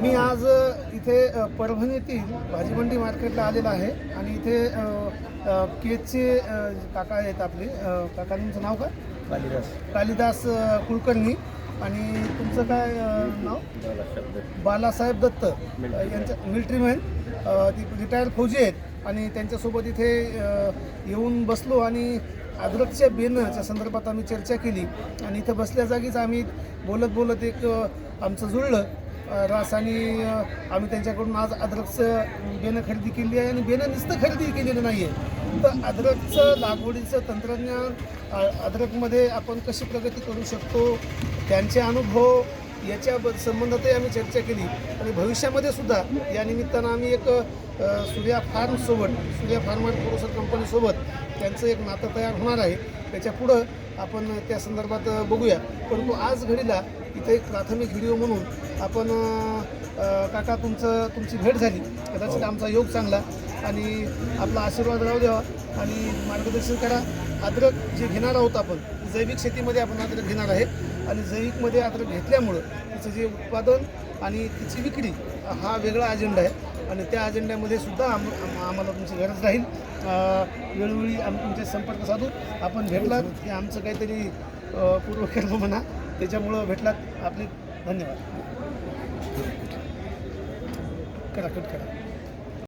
मी आज इथे परभणीतील भाजीमंडी मार्केटला आलेला आहे आणि इथे अ, काका आहेत आपले. अ, काकांचं नाव काय? कालिदास. कालिदास कुलकर्णी. आणि तुमचं काय नाव? बालासाहेब दत्त. अ, यांचं मिलिटरीमॅन ती रिटायर्ड फौजी आहेत. आणि त्यांच्यासोबत इथे येऊन बसलो आणि अद्रकच्या बेनरच्या संदर्भात आम्ही चर्चा केली आणि इथं बसल्या जागीच आम्ही बोलत बोलत एक आमचं जुळलं. रास आणि आम्ही त्यांच्याकडून आज अद्रकचं बेनं खरेदी केली आहे आणि बेनं नुसतं खरेदी केलेलं नाही आहे तर अद्रकचं लागवडीचं तंत्रज्ञान अद्रकमध्ये आपण कशी प्रगती करू शकतो? त्यांचे अनुभव याच्या संबंधातही आम्ही चर्चा केली. आणि भविष्यामध्ये सुद्धा या निमित्तानं आम्ही एक सूर्या फार्मसोबत सूर्या फार्मर प्रोडक्शन कंपनीसोबत त्यांचं एक नातं तयार होणार आहे. त्याच्या पुढं आपण त्या संदर्भात बघूया. परंतु आज घडीला इथे एक प्राथमिक व्हिडिओ म्हणून आपण काका तुमचं तुमची भेट झाली. कदाचित आमचा योग चांगला. आणि आपला आशीर्वाद राहू द्यावा. आणि मार्गदर्शन करा. अद्रक जे घेणार आहोत आपण जैविक शेतीमध्ये आपण अद्रक घेणार आहे. आणि जैविकमध्ये आता घेतल्यामुळं तिचं जे उत्पादन आणि तिची विक्री हा वेगळा अजेंडा आहे. आणि त्या अजेंड्यामध्ये सुद्धा आम आम्हाला तुमची गरज राहील. वेळोवेळी आम्ही तुमचे संपर्क साधू आपण भेटलात. हे आमचं काहीतरी पूर्वकर्म म्हणा. त्याच्यामुळं भेटलात. आपले धन्यवाद. करा कट करा.